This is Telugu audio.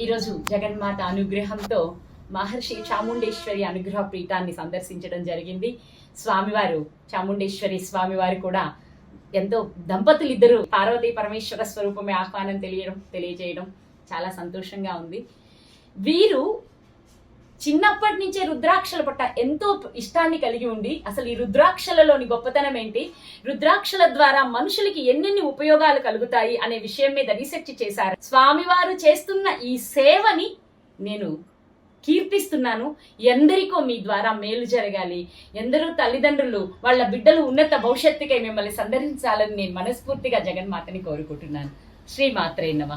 ఈరోజు జగన్మాత అనుగ్రహంతో మహర్షి చాముండేశ్వరి అనుగ్రహ పీఠాన్ని సందర్శించడం జరిగింది. స్వామివారు చాముండేశ్వరి స్వామివారు కూడా ఎంతో దంపతులు ఇద్దరు పార్వతీ పరమేశ్వర స్వరూపమే ఆహ్వానం తెలియడం తెలియజేయడం చాలా సంతోషంగా ఉంది. వీరు చిన్నప్పటి నుంచే రుద్రాక్షల పట్ల ఎంతో ఇష్టాన్ని కలిగి ఉండి అసలు ఈ రుద్రాక్షలలోని గొప్పతనం ఏంటి? రుద్రాక్షల ద్వారా మనుషులకి ఎన్నెన్ని ఉపయోగాలు కలుగుతాయి అనే విషయం మీద రీసెర్చ్ చేశారు. స్వామివారు చేస్తున్న ఈ సేవని నేను కీర్తిస్తున్నాను. ఎందరికో మీ ద్వారా మేలు జరగాలి. ఎందరో తల్లిదండ్రులు వాళ్ళ బిడ్డలు ఉన్నత భవిష్యత్తుకై మిమ్మల్ని సందర్శించాలని నేను మనస్ఫూర్తిగా జగన్మాతని కోరుకుంటున్నాను. శ్రీమాత్రే నమ.